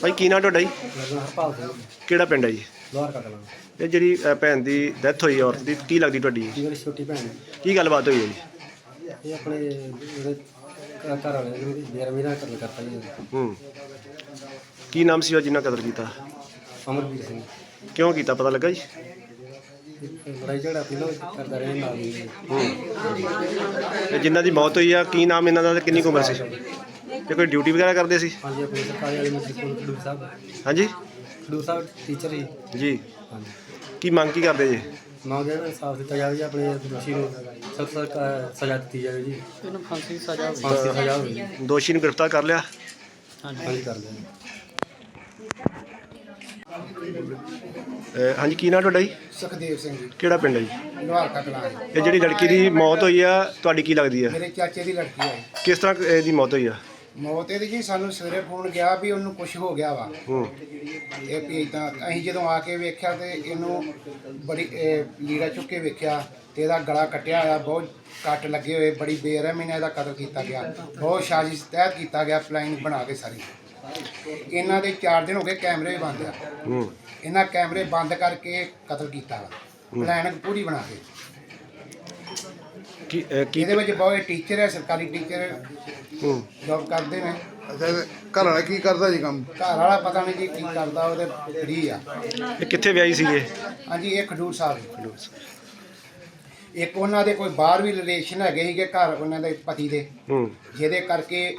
ਭਾਈ ਕੀ ਨਾਂ ਤੁਹਾਡਾ ਜੀ? ਲੱਗਣਾ ਹਰਪਾਲ ਸਿੰਘ ਕਿਹੜਾ ਪਿੰਡ ਹੈ ਜੀ? ਲੋਹਰ ਕਟਲਾ ਇਹ ਜਿਹੜੀ ਅ, ਭੈਣ ਦੀ ਡੈਥ ਹੋਈ ਔਰਤ ਦੀ ਕੀ ਲੱਗਦੀ ਤੁਹਾਡੀ? ਜੀ ਮੇਰੀ ਛੋਟੀ ਭੈਣ ਹੈ। ਕੀ ਗੱਲਬਾਤ ਹੋਈ ਹੈ ਜੀ? ਇਹ ਆਪਣੇ ਜਿਹੜੇ ਘ- ਘਰ ਵਾਲੇ ਨੇ ਮੇਰਾ ਮੇਰਾ ਕਤਲ ਕਰਤਾ ਜੀ ਹੂੰ। ਕੀ ਨਾਮ ਸੀ ਉਹ ਜਿੰਨਾ ਕਤਲ ਕੀਤਾ? ਅਮਰਵੀਰ ਸਿੰਘ। ਕਿਉਂ ਕੀਤਾ ਪਤਾ ਲੱਗਾ ਜੀ? ਇਹ ਲੜਾਈ ਝਗੜਾ ਪਹਿਲਾਂ ਵੀ ਕਰਦਾ ਰਿਹਾ ਨਾਲ ਹੀ। ਹੂੰ। ਤੇ ਜਿਨ੍ਹਾਂ ਦੀ ਮੌਤ ਹੋਈ ਆ ਕੀ ਨਾਮ ਇਹਨਾਂ ਦਾ ਤੇ ਕਿੰਨੀ ਕੁ ਉਮਰ ਸੀ? ਤੇ ਕੋਈ ਡਿਊਟੀ ਵਗੈਰਾ ਕਰਦੇ ਸੀ? ਹਾਂਜੀ ਆਪਣੇ ਸਰਕਾਰੀ ਵਾਲੇ ਮਿਸਟਰ ਕੋਲ ਖਡੂਰ ਸਾਹਿਬ। ਹਾਂਜੀ? ਖਡੂਰ ਸਾਹਿਬ ਟੀਚਰ ਹੀ। ਜੀ। ਹਾਂਜੀ। ਕੀ ਮੰਗ ਕੀ ਕਰਦੇ ਜੀ? ਮੰਗ ਹੈ ਇਨਸਾਫ ਦਿੱਤਾ ਜਾਵੇ ਜੀ ਆਪਣੇ ਦੋਸ਼ੀ ਨੂੰ ਸਖਤ ਸਖਤ ਸਜ਼ਾ ਦਿੱਤੀ ਜਾਵੇ ਜੀ। ਇਹਨੂੰ ਫਾਂਸੀ ਦੀ ਸਜ਼ਾ ਫਾਂਸੀ ਦੀ ਸਜ਼ਾ ਹੋਵੇ। ਜੀ ਦੋਸ਼ੀ ਨੂੰ ਗ੍ਰਿਫਤਾਰ ਕਰ ਲਿਆ? ਹਾਂਜੀ ਕਰ ਲਿਆ। ਜੀ। ਹਾਂਜੀ ਕੀ ਨਾਮ ਤੁਹਾਡਾ ਜੀ? ਸੁਖਦੇਵ ਸਿੰਘ ਜੀ। ਕਿਹੜਾ ਪਿੰਡ ਹੈ ਜੀ? ਲੋਹਾਰ ਕਾ ਕਲਾਂ ਇਹ ਜਿਹੜੀ ਲੜਕੀ ਦੀ ਮੌਤ ਹੋਈ ਆ ਤੁਹਾਡੀ ਕੀ ਲੱਗਦੀ ਆ? ਮੇਰੇ ਚਾਚੇ ਦੀ ਲੜਕੀ ਹੈ ਕਿਸ ਤਰ੍ਹਾਂ ਇਹਦੀ ਮੌਤ ਹੋਈ ਆ? ਮੌਤ ਇਹਦੀ ਜੀ ਸਾਨੂੰ ਸਵੇਰੇ ਫੋਨ ਗਿਆ ਵੀ ਉਹਨੂੰ ਕੁਝ ਹੋ ਗਿਆ ਵਾ। ਹੂੰ। ਇਹ ਵੀ ਤਾਂ ਅਸੀਂ ਜਦੋਂ ਆ ਕੇ ਵੇਖਿਆ ਤੇ ਇਹਨੂੰ ਬੜੀ ਇਹ ਲੀੜਾ ਚੁੱਕ ਕੇ ਵੇਖਿਆ ਤੇ ਇਹਦਾ ਗਲਾ ਕੱਟਿਆ ਹੋਇਆ ਬਹੁਤ ਕੱਟ ਲੱਗੇ ਹੋਏ ਬੜੀ ਬੇਰਹਿਮੀ ਨਾਲ ਇਹਦਾ ਕਤਲ ਕੀਤਾ ਗਿਆ। ਬਹੁਤ ਸਾਜ਼ਿਸ਼ ਤਹਿਤ ਕੀਤਾ ਗਿਆ ਪਲਾਨ ਬਣਾ ਕੇ ਸਾਰੀ। ਇਹਨਾਂ ਦੇ 4 ਦਿਨ ਹੋ ਗਏ ਕੈਮਰੇ ਬੰਦ ਆ। ਹੂੰ। ਇਹਨਾਂ ਕੈਮਰੇ ਬੰਦ ਕਰਕੇ ਕਤਲ ਕੀਤਾ ਵਾ। ਪਲਾਨ ਪੂਰੀ ਬਣਾ ਕੇ। ਕੀ ਇਹਦੇ ਵਿੱਚ ਬਹੁਤ ਟੀਚਰ ਹੈ ਸਰਕਾਰੀ ਟੀਚਰ ਹੂੰ। ਜੌਬ ਕਰਦੇ ਨੇ। ਅੱਛਾ ਘਰ ਵਾਲਾ ਕੀ ਕਰਦਾ ਜੀ ਕੰਮ? ਘਰ ਵਾਲਾ ਪਤਾ ਨਹੀਂ ਜੀ ਕੀ ਕਰਦਾ ਉਹਦੇ ਫਰੀ ਆ। ਇਹ ਕਿੱਥੇ ਵਿਆਹੀ ਸੀਗੇ? ਹਾਂਜੀ ਇਹ ਖਡੂਰ ਸਾਹਿਬ। ਇੱਕ ਉਹਨਾਂ ਦੇ ਕੋਈ ਬਾਹਰ ਵੀ ਰਿਲੇਸ਼ਨ ਹੈਗੇ ਸੀਗੇ ਘਰ ਉਹਨਾਂ ਦੇ ਪਤੀ ਦੇ। ਹੂੰ। ਜਿਹਦੇ ਕਰਕੇ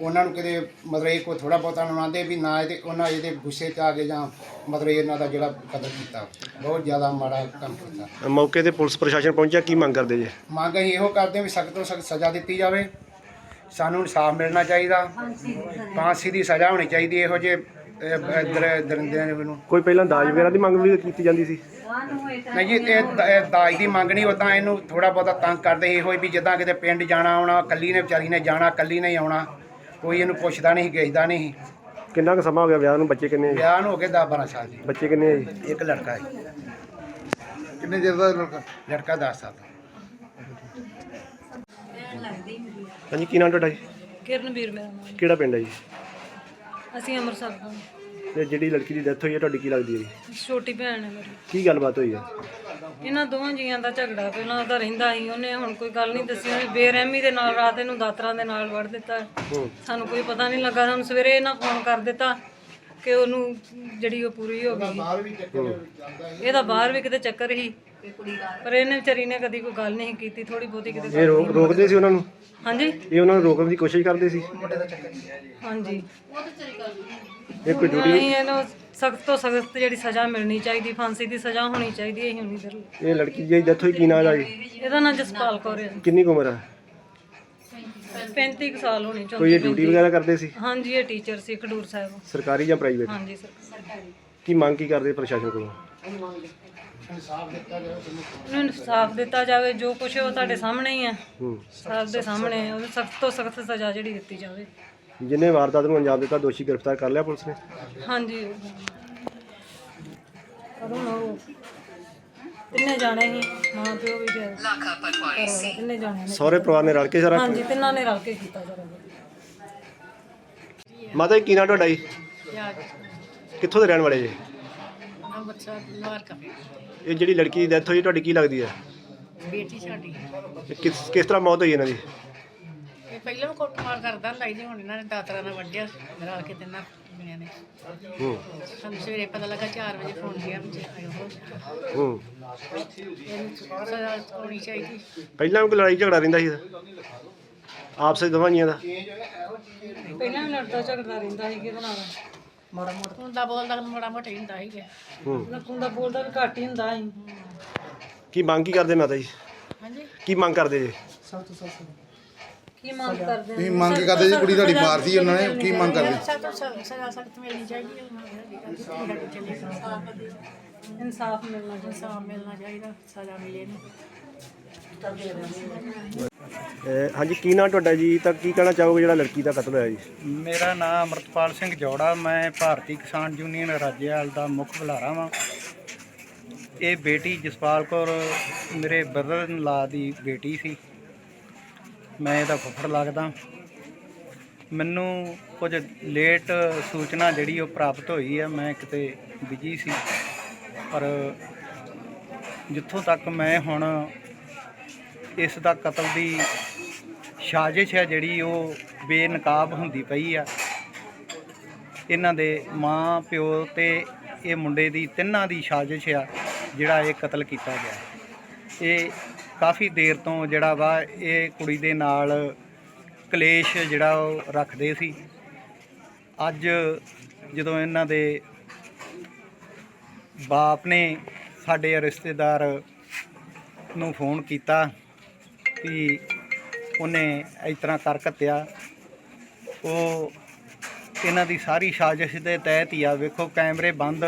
ਉਹਨਾਂ ਨੂੰ ਕਿਤੇ ਮਤਲਬ ਇਹ ਕੋਈ ਥੋੜਾ ਬਹੁਤਾ ਨੁਆਂਦੇ ਵੀ ਨਾ ਇਹਦੇ ਉਹਨਾਂ ਇਹਦੇ ਗੁੱਸੇ 'ਚ ਆ ਕੇ ਜਾਂ ਮਤਲਬ ਇਹਨਾਂ ਦਾ ਜਿਹੜਾ ਕਦਰ ਕੀਤਾ ਬਹੁਤ ਜ਼ਿਆਦਾ ਮਾੜਾ ਕੰਮ ਕੀਤਾ। ਮੌਕੇ ਤੇ ਪੁਲਿਸ ਪ੍ਰਸ਼ਾਸਨ ਪਹੁੰਚਿਆ ਕੀ ਮੰਗ ਕਰਦੇ ਜੀ? ਮੰਗ ਅਸੀਂ ਇਹੋ ਕਰਦੇ ਵੀ ਸਖਤ ਤੋਂ ਸਖਤ ਸਜ਼ਾ ਦਿੱਤੀ ਜਾਵੇ। ਸਾਨੂੰ ਇਨਸਾਫ ਮਿਲਣਾ ਚਾਹੀਦਾ। ਫਾਂਸੀ ਦੀ ਸਜ਼ਾ ਹੋਣੀ ਚਾਹੀਦੀ ਇਹੋ ਜਿਹੇ ਦਰਿੰਦਿਆਂ ਨੂੰ ਕੋਈ ਪਹਿਲਾਂ ਦਾਜ ਵਗੈਰਾ ਦੀ ਮੰਗ ਵੀ ਕੀਤੀ ਜਾਂਦੀ ਸੀ? ਨਹੀਂ ਜੀ ਇਹ ਦ- ਇਹ ਦਾਜ ਦੀ ਮੰਗ ਨਹੀਂ ਉਦਾਂ ਇਹਨੂੰ ਥੋੜਾ ਬਹੁਤਾ ਤੰਗ ਕਰਦੇ ਇਹੋ ਹੀ ਵੀ ਜਿੱਦਾਂ ਕਿਤੇ ਪਿੰਡ ਜਾਣਾ ਆਉਣਾ ਕੱਲੀ ਨੇ ਵਿਚਾਰੀ ਨੇ ਜਾਣਾ ਕੱਲੀ ਨੇ ਹੀ ਆਉਣਾ। ਕੋਈ ਇਹਨੂੰ ਪੁੱਛਦਾ ਨਹੀਂ ਗੇਜਦਾ ਨਹੀਂ ਕਿੰਨਾ ਕੁ ਸਮਾਂ ਹੋ ਗਿਆ ਵਿਆਹ ਨੂੰ? ਬੱਚੇ ਕਿੰਨੇ ਆ ਜੀ? ਵਿਆਹ ਨੂੰ ਹੋ ਗਏ 10 12 ਸਾਲ ਜੀ। ਬੱਚੇ ਕਿੰਨੇ ਆ ਜੀ ਇੱਕ ਲੜਕਾ ਹੈ ਕਿੰਨੇ ਚਿਰ ਦਾ ਲੜਕਾ? ਲੜਕਾ 10 ਸਾਲ ਦਾ। ਹਾਂਜੀ ਕੀ ਨਾਮ ਤੁਹਾਡਾ ਜੀ? ਕਿਰਨਵੀਰ ਮੇਰਾ ਨਾਮ। ਕਿਹੜਾ ਪਿੰਡ ਹੈ ਜੀ? ਅਸੀਂ ਅੰਮ੍ਰਿਤਸਰ ਤੋਂ। ਤੇ ਜਿਹੜੀ ਲੜਕੀ ਦੀ ਡੈਥ ਹੋਈ ਹੈ ਤੁਹਾਡੀ ਕੀ ਲੱਗਦੀ ਹੈ ਜੀ? ਛੋਟੀ ਭੈਣ ਹੈ ਮੇਰੀ। ਕੀ ਗੱਲਬਾਤ ਹੋਈ ਹੈ? ਇਹਨਾਂ ਦੋਵਾਂ ਜੀਆਂ ਦਾ ਝਗੜਾ ਪਹਿਲਾਂ ਉਹਦਾ ਰਹਿੰਦਾ ਸੀ। ਉਹਨੇ ਹੁਣ ਕੋਈ ਗੱਲ ਨਹੀਂ ਦੱਸੀ ਉਹਨੇ ਬੇਰਹਿਮੀ ਦੇ ਨਾਲ ਰਾਤ ਇਹਨੂੰ ਦਾਤਰਾਂ ਦੇ ਨਾਲ ਵੜ ਦਿੱਤਾ। ਸਾਨੂੰ ਕੋਈ ਪਤਾ ਨਹੀਂ ਲੱਗਾ। ਸਾਨੂੰ ਸਵੇਰੇ ਇਹਨਾਂ ਫੋਨ ਕਰ ਦਿੱਤਾ ਕਿ ਉਹਨੂੰ ਜਿਹੜੀ ਉਹ ਪੂਰੀ ਹੋ ਗਈ। ਇਹਦਾ ਬਾਹਰ ਵੀ ਕਿਤੇ ਚੱਕਰ ਹੀ ਪਰ ਇਹਨੇ ਵਿਚਾਰੀ ਨੇ ਕਦੀ ਕੋਈ ਗੱਲ ਨਹੀਂ ਕੀਤੀ। ਥੋੜੀ ਬਹੁਤੀ ਕਿਤੇ ਇਹ ਰੋਕ ਰੋਕਦੇ ਸੀ ਉਹਨਾਂ ਨੂੰ? ਹਾਂਜੀ? ਇਹ ਉਹਨਾਂ ਨੂੰ ਰੋਕਣ ਦੀ ਕੋਸ਼ਿਸ਼ ਕਰਦੇ ਸੀ? ਹਾਂਜੀ। ਇਹ ਕੋਈ ਡਿਊਟੀ ਅਸੀਂ ਇਹਨੂੰ ਸਖਤ ਤੋਂ ਸਖਤ ਜਿਹੜੀ ਸਜ਼ਾ ਮਿਲਣੀ ਚਾਹੀਦੀ ਫਾਂਸੀ ਦੀ ਸਜ਼ਾ ਹੋਣੀ ਚਾਹੀਦੀ ਹੈ ਹੋਣੀ ਜ਼ਰੂਰ ਇਹ ਲੜਕੀ ਦੀ ਡੈਥ ਹੋਈ ਕੀ ਹੈ ਜੀ? ਇਹਦਾ ਨਾਂ ਜਸਪਾਲ ਕੌਰ ਹੈ ਕਿੰਨੀ ਕੁ ਉਮਰ ਹੈ? 35 ਕੁ ਸਾਲ ਹੋਣੀ ਕੋਈ ਚਾਹੀਦੀ ਇਹ ਡਿਊਟੀ ਵਗੈਰਾ ਕਰਦੇ ਸੀ? ਹਾਂਜੀ ਇਹ ਟੀਚਰ ਸੀ ਖਡੂਰ ਸਾਹਿਬ। ਸਰਕਾਰੀ ਜਾਂ ਪ੍ਰਾਈਵੇਟ ਹਾਂਜੀ ਸਰ। ਕੀ ਮੰਗ ਕੀ ਕਰਦੇ ਪ੍ਰਸ਼ਾਸਨ ਕੋਲੋਂ? ਉਹਨੂੰ ਇਨਸਾਫ ਦਿੱਤਾ ਜਾਵੇ ਜੋ ਕੁਛ ਉਹ ਤੁਹਾਡੇ ਸਾਹਮਣੇ ਹੀ ਹੈ। ਹੂੰ। ਸਭ ਦੇ ਸਾਹਮਣੇ। ਉਹਨੂੰ ਸਖਤ ਤੋਂ ਸਖਤ ਸਜ਼ਾ ਜਿਹੜੀ ਦਿੱਤੀ ਜਾਵੇ। ਜਿਨੇ ਵਾਰਦਾਤ ਨੂੰ ਅੰਜਾਮ ਦਿੱਤਾ ਦੋਸ਼ੀ ਗ੍ਰਿਫਤਾਰ ਕਰ ਲਿਆ ਪੁਲਿਸ ਨੇ? ਹਾਂਜੀ। ਕਦੋਂ ਨਾ ਉਹ ਤਿੰਨੇ ਜਾਣੇ ਹੀ ਮਾਂ ਪਿਓ ਵੀ ਗਿਆ ਤਿੰਨੇ ਜਾਣੇ ਨੇ। ਸਹੁਰੇ ਪਰਿਵਾਰ ਨੇ ਰਲ ਕੇ ਸਾਰਾ ਹਾਂਜੀ ਤਿੰਨਾਂ ਨੇ ਰਲ ਕੇ ਕੀਤਾ ਜਰਾ ਮਾਤਾ ਜੀ ਕੀ ਨਾਮ ਤੁਹਾਡਾ ਜੀ? ਕਿੱਥੋਂ ਦੇ ਰਹਿਣ ਵਾਲੇ ਜੀ? ਇਹ ਜਿਹੜੀ ਲੜਕੀ ਦੀ ਡੈਥ ਹੋਈ ਤੁਹਾਡੀ ਕੀ ਲੱਗਦੀ ਹੈ? ਬੇਟੀ ਸਾਡੀ। ਇਹ ਕਿਸ ਕਿਸ ਤਰ੍ਹਾਂ ਮੌਤ ਹੋਈ ਇਹਨਾਂ ਦੀ? ਪਹਿਲਾਂ ਵੀ ਕੁੱਟਮਾਰ ਕਰਦਾ ਹੁੰਦਾ ਸੀ ਜੀ ਹੁਣ ਇਹਨਾਂ ਨੇ ਦਾਤਰਾ ਨਾਲ ਵੱਢਿਆ ਰਲ ਕੇ ਤਿੰਨਾਂ ਕੁੜੀਆਂ ਨੇ। ਹੂੰ। ਸਾਨੂੰ ਸਵੇਰੇ ਪਤਾ ਲੱਗਾ 4 ਵਜੇ ਫੋਨ ਗਿਆ ਵੀ ਆਇਓ ਹੋ ਹੂੰ। ਇਹਨੂੰ ਸਜ਼ਾ ਹੋਣੀ ਚਾਹੀਦੀ। ਪਹਿਲਾਂ ਵੀ ਕੋਈ ਲੜਾਈ ਝਗੜਾ ਰਹਿੰਦਾ ਸੀ ਇਹਦਾ? ਆਪਸ ਵਿੱਚ ਦੋਵਾਂ ਜੀਆਂ ਦਾ? ਪਹਿਲਾਂ ਵੀ ਲੜਦਾ ਝਗੜਦਾ ਰਹਿੰਦਾ ਸੀ ਕਿਹਦੇ ਨਾਲ। ਮਾੜਾ ਮੋਟਾ। ਹੁੰਦਾ ਬੋਲਦਾ ਮਾੜਾ ਮੋਟਾ ਹੀ ਹੁੰਦਾ ਸੀਗਾ ਹੂੰ। ਲੱਗੂੰ ਦਾ ਬੋਲਦਾ ਵੀ ਘੱਟ ਹੀ ਹੁੰਦਾ ਸੀ। ਕੀ ਮੰਗ ਕੀ ਕਰਦੇ ਮਾਤਾ ਜੀ? ਹਾਂਜੀ। ਕੀ ਮੰਗ ਕਰਦੇ ਜੀ? ਕੀ ਮੰਗ ਕਰਦੇ ਤੁਸੀਂ ਮੰਗ ਕੀ ਕਰਦੇ ਜੀ? ਕੁੜੀ ਤੁਹਾਡੀ ਮਾਰਤੀ ਉਹਨਾਂ ਨੇ ਕੀ ਮੰਗ ਕਰਦੇ? ਸਖਤ ਤੋਂ ਸਖਤ ਸਜ਼ਾ ਸਖਤ ਮਿਲਣੀ ਚਾਹੀਦੀ ਹੈ। ਇਨਸਾਫ ਮਿਲਣਾ ਚਾਹੀਦਾ। ਇਨਸਾਫ ਮਿਲਣਾ ਚਾਹੀਦਾ ਸਜ਼ਾ ਮਿਲੇ ਅਹ ਹਾਂਜੀ ਕੀ ਨਾਮ ਤੁਹਾਡਾ ਜੀ? ਤਾਂ ਕੀ ਕਹਿਣਾ ਚਾਹੋਗੇ ਜਿਹੜਾ ਲੜਕੀ ਦਾ ਕਤਲ ਹੋਇਆ ਜੀ? ਮੇਰਾ ਨਾਮ ਅਮਰਤਪਾਲ ਸਿੰਘ ਜੋੜਾ ਮੈਂ ਭਾਰਤੀ ਕਿਸਾਨ ਯੂਨੀਅਨ ਰਾਜੇਵਾਲ ਦਾ ਮੁੱਖ ਬੁਲਾਰਾ ਵਾਂ। ਇਹ ਬੇਟੀ ਜਸਪਾਲ ਕੌਰ ਮੇਰੇ ਬਰਦਰ ਲਾ ਦੀ ਬੇਟੀ ਸੀ। ਮੈਂ ਇਹਦਾ ਫੁੱਫੜ ਲੱਗਦਾ। ਮੈਨੂੰ ਕੁਝ ਲੇਟ ਸੂਚਨਾ ਜਿਹੜੀ ਉਹ ਪ੍ਰਾਪਤ ਹੋਈ ਹੈ ਮੈਂ ਕਿਤੇ ਬਿਜ਼ੀ ਸੀ। ਪਰ ਜਿੱਥੋਂ ਤੱਕ ਮੈਂ ਹੁਣ ਇਸ ਦਾ ਕਤਲ ਦੀ ਸਾਜ਼ਿਸ਼ ਹੈ ਜਿਹੜੀ ਉਹ ਬੇਨਕਾਬ ਹੁੰਦੀ ਪਈ ਆ, ਇਹਨਾਂ ਦੇ ਮਾਂ, ਪਿਓ ਤੇ ਇਹ ਮੁੰਡੇ ਦੀ ਤਿੰਨਾਂ ਦੀ ਸਾਜ਼ਿਸ਼ ਆ ਜਿਹੜਾ ਇਹ ਕਤਲ ਕੀਤਾ ਗਿਆ। ਇਹ ਕਾਫੀ ਦੇਰ ਤੋਂ ਜਿਹੜਾ ਵਾ ਇਹ ਕੁੜੀ ਦੇ ਨਾਲ ਕਲੇਸ਼ ਜਿਹੜਾ ਉਹ ਰੱਖਦੇ ਸੀ। ਅੱਜ ਜਦੋਂ ਇਹਨਾਂ ਦੇ ਬਾਪ ਨੇ ਸਾਡੇ ਰਿਸ਼ਤੇਦਾਰ ਨੂੰ ਫੋਨ ਕੀਤਾ ਕਿ ਉਹਨੇ ਇਸ ਤਰ੍ਹਾਂ ਕਰ ਘੱਤਿਆ ਉਹ ਇਹਨਾਂ ਦੀ ਸਾਰੀ ਸਾਜ਼ਿਸ਼ ਦੇ ਤਹਿਤ ਹੀ ਆ। ਵੇਖੋ ਕੈਮਰੇ ਬੰਦ,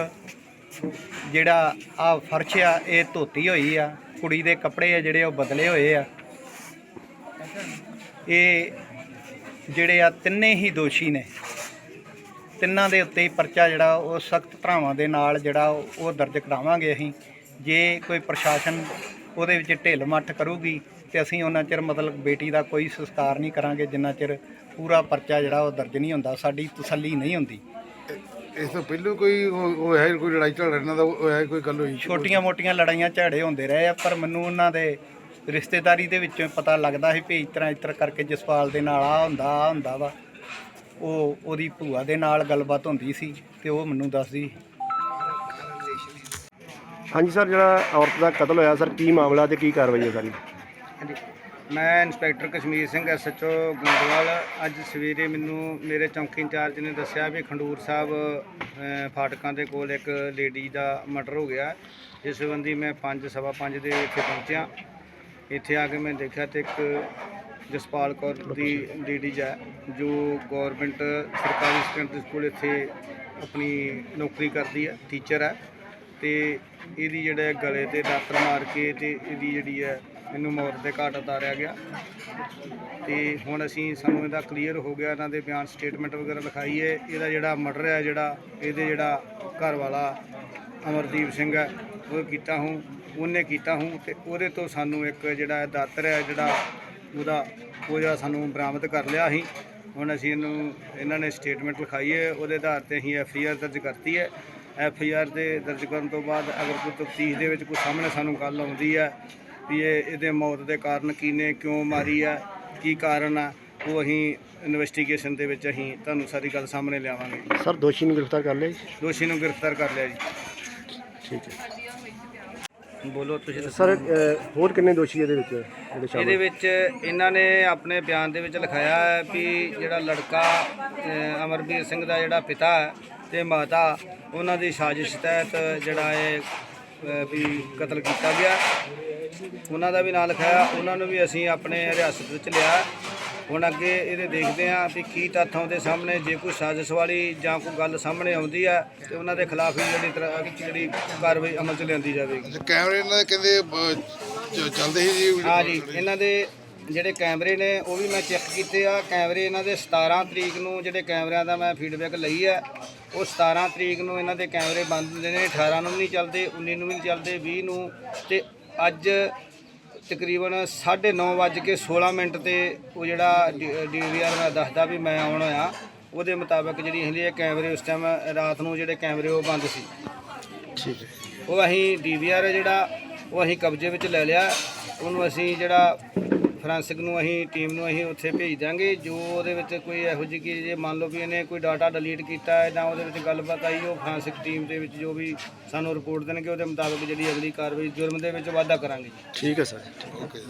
ਜਿਹੜਾ ਆ ਫਰਸ਼ ਆ, ਇਹ ਧੋਤੀ ਹੋਈ ਆ। ਕੁੜੀ ਦੇ ਕੱਪੜੇ ਆ ਜਿਹੜੇ ਉਹ ਬਦਲੇ ਹੋਏ ਆ। ਇਹ ਜਿਹੜੇ ਆ ਤਿੰਨੇ ਹੀ ਦੋਸ਼ੀ ਨੇ। ਤਿੰਨਾਂ ਦੇ ਉੱਤੇ ਹੀ ਪਰਚਾ ਜਿਹੜਾ ਉਹ ਸਖਤ ਧਾਰਾਵਾਂ ਦੇ ਨਾਲ ਜਿਹੜਾ ਉਹ ਉਹ ਦਰਜ ਕਰਾਵਾਂਗੇ ਅਸੀਂ। ਜੇ ਕੋਈ ਪ੍ਰਸ਼ਾਸਨ ਉਹਦੇ ਵਿੱਚ ਢਿੱਲ ਮੱਠ ਕਰੂਗੀ ਤੇ ਅਸੀਂ ਉਹਨਾਂ ਚਿਰ ਮਤਲਬ ਬੇਟੀ ਦਾ ਕੋਈ ਸੰਸਕਾਰ ਨਹੀਂ ਕਰਾਂਗੇ, ਜਿੰਨਾ ਚਿਰ ਪੂਰਾ ਪਰਚਾ ਜਿਹੜਾ ਉਹ ਦਰਜ ਨਹੀਂ ਹੁੰਦਾ, ਸਾਡੀ ਤਸੱਲੀ ਨਹੀਂ ਹੁੰਦੀ। ਇਸ ਤੋਂ ਪਹਿਲਾਂ ਕੋਈ ਉਹ ਉਹ ਹੈ ਕੋਈ ਲੜਾਈ ਝਗੜਾ ਇਹਨਾਂ ਦਾ ਉਹ ਹੈ ਕੋਈ ਗੱਲ ਹੋਈ? ਛੋਟੀਆਂ-ਮੋਟੀਆਂ ਲੜਾਈਆਂ ਝਗੜੇ ਹੁੰਦੇ ਰਹੇ ਆ ਪਰ ਮੈਨੂੰ ਉਹਨਾਂ ਦੇ ਰਿਸ਼ਤੇਦਾਰੀ ਦੇ ਵਿੱਚੋਂ ਪਤਾ ਲੱਗਦਾ ਸੀ ਵੀ ਇਸ ਤਰ੍ਹਾਂ ਇਸ ਤਰ੍ਹਾਂ ਕਰਕੇ ਜਸਪਾਲ ਦੇ ਨਾਲ ਆ ਹੁੰਦਾ ਆ ਹੁੰਦਾ ਵਾ। ਉਹ ਉਹਦੀ ਭੂਆ ਦੇ ਨਾਲ ਗੱਲਬਾਤ ਹੁੰਦੀ ਸੀ ਤੇ ਉਹ ਮੈਨੂੰ ਦੱਸਦੀ ਹਾਂਜੀ ਸਰ ਜਿਹੜਾ ਔਰਤ ਦਾ ਕਤਲ ਹੋਇਆ ਸਰ ਕੀ ਮਾਮਲਾ ਤੇ ਕੀ ਕਾਰਵਾਈ ਹੈ ਸਾਰੀ? ਹਾਂਜੀ। ਮੈਂ ਇੰਸਪੈਕਟਰ ਕਸ਼ਮੀਰ ਸਿੰਘ ਐਸਐਚਓ ਗੁੰਦਵਾਲ ਅੱਜ ਸਵੇਰੇ ਮੈਨੂੰ ਮੇਰੇ ਚੌਂਕੀ ਇੰਚਾਰਜ ਨੇ ਦੱਸਿਆ ਵੀ ਖੰਡੂਰ ਸਾਹਿਬ ਫਾਟਕਾਂ ਦੇ ਕੋਲ ਇੱਕ ਲੇਡੀ ਦਾ ਮਰਡਰ ਹੋ ਗਿਆ। ਜਿਸ ਸੰਬੰਧੀ ਮੈਂ 5 ਸਵਾ 5 ਦੇ ਇੱਥੇ ਪਹੁੰਚਿਆ। ਇੱਥੇ ਆ ਕੇ ਮੈਂ ਦੇਖਿਆ ਤੇ ਇੱਕ ਜਸਪਾਲ ਕੌਰ ਦੀ ਲੇਡੀਜ਼ ਹੈ ਜੋ ਗਵਰਨਮੈਂਟ ਸਰਕਾਰੀ ਸੈਕੰਡਰੀ ਸਕੂਲ ਇੱਥੇ ਆਪਣੀ ਨੌਕਰੀ ਕਰਦੀ ਹੈ, ਟੀਚਰ ਹੈ। ਤੇ ਇਹਦੀ ਜਿਹੜਾ ਗਲੇ ਤੇ ਦਾਤਰ ਮਾਰ ਕੇ ਤੇ ਇਹਦੀ ਜਿਹੜੀ ਹੈ ਇਹਨੂੰ ਮੌਤ ਦੇ ਘਾਟ ਉਤਾਰਿਆ ਗਿਆ। ਤੇ ਹੁਣ ਅਸੀਂ ਸਾਨੂੰ ਇਹਦਾ ਕਲੀਅਰ ਹੋ ਗਿਆ, ਇਹਨਾਂ ਦੇ ਬਿਆਨ ਸਟੇਟਮੈਂਟ ਵਗੈਰਾ ਲਿਖਾਈ ਹੈ ਇਹਦਾ ਜਿਹੜਾ ਮਰਡਰ ਹੈ, ਜਿਹੜਾ ਇਹਦੇ ਜਿਹੜਾ ਘਰ ਵਾਲਾ ਅਮਰਦੀਪ ਸਿੰਘ ਹੈ, ਉਹ ਕੀਤਾ ਹੂੰ, ਉਹਨੇ ਕੀਤਾ ਹੂੰ ਤੇ ਉਹਦੇ ਤੋਂ ਸਾਨੂੰ ਇੱਕ ਜਿਹੜਾ ਦਾਤਰ ਹੈ, ਜਿਹੜਾ ਉਹਦਾ ਉਹ ਜਿਹੜਾ ਸਾਨੂੰ ਬਰਾਮਦ ਕਰ ਲਿਆ ਅਸੀਂ ਹੁਣ ਅਸੀਂ ਇਹਨੂੰ, ਇਹਨਾਂ ਨੇ ਸਟੇਟਮੈਂਟ ਲਿਖਾਈ ਹੈ ਉਹਦੇ ਆਧਾਰ ਤੇ ਅਸੀਂ ਐਫ ਆਈ ਆਰ ਦਰਜ ਕਰਤੀ ਹੈ। ਐਫ ਆਈ ਆਰ ਦੇ ਦਰਜ ਕਰਨ ਤੋਂ ਬਾਅਦ ਅਗਰ ਕੋਈ ਤਫਤੀਸ਼ ਦੇ ਵਿੱਚ ਕੋਈ ਸਾਹਮਣੇ ਸਾਨੂੰ ਗੱਲ ਆਉਂਦੀ ਹੈ ਵੀ ਇਹ ਇਹਦੇ ਮੌਤ ਦੇ ਕਾਰਨ ਕੀ ਨੇ ਕਿਉਂ ਮਾਰੀ ਆ ਕੀ ਕਾਰਨ ਆ ਉਹ ਅਸੀਂ ਇਨਵੈਸਟੀਗੇਸ਼ਨ ਦੇ ਵਿੱਚ ਅਸੀਂ ਤੁਹਾਨੂੰ ਸਾਰੀ ਗੱਲ ਸਾਹਮਣੇ ਲਿਆਵਾਂਗੇ। ਸਰ ਦੋਸ਼ੀ ਨੂੰ ਗ੍ਰਿਫਤਾਰ ਕਰ ਲਿਆ ਜੀ? ਦੋਸ਼ੀ ਨੂੰ ਗ੍ਰਿਫਤਾਰ ਕਰ ਲਿਆ ਜੀ। ਠੀਕ ਹੈ। ਬੋਲੋ ਤੁਸੀਂ ਸਰ ਹੋਰ ਕਿੰਨੇ ਦੋਸ਼ੀ ਇਹਦੇ ਵਿੱਚ ਜਿਹੜੇ ਸ਼ਾਮਲ? ਇਹਦੇ ਵਿੱਚ ਇਹਨਾਂ ਨੇ ਆਪਣੇ ਬਿਆਨ ਦੇ ਵਿੱਚ ਲਿਖਾਇਆ ਹੈ ਵੀ ਜਿਹੜਾ ਲੜਕਾ ਅ, ਅਮਰਵੀਰ ਸਿੰਘ ਦਾ ਜਿਹੜਾ ਪਿਤਾ ਹੈ ਤੇ ਮਾਤਾ ਉਹਨਾਂ ਦੀ ਸਾਜ਼ਿਸ਼ ਤਹਿਤ ਜਿਹੜਾ ਇਹ ਵੀ ਕਤਲ ਕੀਤਾ ਗਿਆ। ਉਹਨਾਂ ਦਾ ਵੀ ਨਾਂ ਲਿਖਾਇਆ ਉਹਨਾਂ ਨੂੰ ਵੀ ਅਸੀਂ ਆਪਣੇ ਹਿਰਾਸਤ ਵਿੱਚ ਲਿਆ। ਹੁਣ ਅੱਗੇ ਇਹਦੇ ਦੇਖਦੇ ਹਾਂ ਵੀ ਕੀ ਤੱਥ ਆਉਂਦੇ ਸਾਹਮਣੇ। ਜੇ ਕੋਈ ਸਾਜ਼ਿਸ਼ ਵਾਲੀ ਜਾਂ ਕੋਈ ਗੱਲ ਸਾਹਮਣੇ ਆਉਂਦੀ ਹੈ ਤੇ ਉਹਨਾਂ ਦੇ ਖਿਲਾਫ ਜਿਹੜੀ ਤਰ੍ਹਾਂ ਜਿਹੜੀ ਕਾਰਵਾਈ ਅਮਲ 'ਚ ਲਿਆਂਦੀ ਜਾਵੇਗੀ। ਕੈਮਰੇ ਇਹਨਾਂ ਦੇ ਕਹਿੰਦੇ ਅਹ, ਚ- ਚੱਲਦੇ ਸੀ ਜੀ? ਹਾਂ ਜੀ ਇਹਨਾਂ ਦੇ ਜਿਹੜੇ ਕੈਮਰੇ ਨੇ ਉਹ ਵੀ ਮੈਂ ਚੈੱਕ ਕੀਤੇ ਆ। ਕੈਮਰੇ ਇਹਨਾਂ ਦੇ 17 ਤਰੀਕ ਨੂੰ ਜਿਹੜੇ ਕੈਮਰਿਆਂ ਦਾ ਮੈਂ ਫੀਡਬੈਕ ਲਈ ਹੈ ਉਹ 17 ਤਰੀਕ ਨੂੰ ਇਹਨਾਂ ਦੇ ਕੈਮਰੇ ਬੰਦ ਹੁੰਦੇ ਨੇ। 18 ਨੂੰ ਵੀ ਨਹੀਂ ਚੱਲਦੇ 19 ਨੂੰ ਵੀ ਨਹੀਂ ਚੱਲਦੇ 20 ਨੂੰ ਤੇ ਅੱਜ ਤਕਰੀਬਨ 9:30 ਵੱਜ ਕੇ 16 ਮਿੰਟ ਤੇ ਉਹ ਜਿਹੜਾ ਡੀਵੀਆਰ ਮੈਂ ਦੱਸਦਾ ਵੀ ਮੈਂ ਆਉਣ ਹੋਇਆ ਉਹਦੇ ਮੁਤਾਬਕ ਜਿਹੜੀ ਹੁੰਦੀ ਹੈ ਕੈਮਰੇ ਉਸ ਟਾਈਮ ਰਾਤ ਨੂੰ ਜਿਹੜੇ ਕੈਮਰੇ ਉਹ ਬੰਦ ਸੀ। ਠੀਕ ਹੈ। ਉਹ ਅਸੀਂ ਡੀਵੀਆਰ ਜਿਹੜਾ ਉਹ ਅਸੀਂ ਕਬਜ਼ੇ ਵਿੱਚ ਲੈ ਲਿਆ ਉਹਨੂੰ ਅਸੀਂ ਜਿਹੜਾ ਫਰਾਂਸਿਕ ਨੂੰ ਅਸੀਂ ਟੀਮ ਨੂੰ ਅਸੀਂ ਉੱਥੇ ਭੇਜ ਦਾਂਗੇ ਜੋ ਉਹਦੇ ਵਿੱਚ ਕੋਈ ਇਹੋ ਜਿਹੀ ਕਿ ਜੇ ਮੰਨ ਲਓ ਵੀ ਇਹਨੇ ਕੋਈ ਡਾਟਾ ਡਿਲੀਟ ਕੀਤਾ ਹੈ, ਜਾਂ ਉਹਦੇ ਵਿੱਚ ਗੱਲਬਾਤ ਆਈ, ਉਹ ਫਰਾਂਸਿਕ ਟੀਮ ਦੇ ਵਿੱਚ ਜੋ ਵੀ ਸਾਨੂੰ ਰਿਪੋਰਟ ਦੇਣਗੇ, ਉਹਦੇ ਮੁਤਾਬਕ ਜਿਹੜੀ ਅਗਲੀ ਕਾਰਵਾਈ ਜੁਰਮ ਦੇ ਵਿੱਚ ਵਾਧਾ ਕਰਾਂਗੇ ਠੀਕ ਹੈ ਸਰ ਓਕੇ।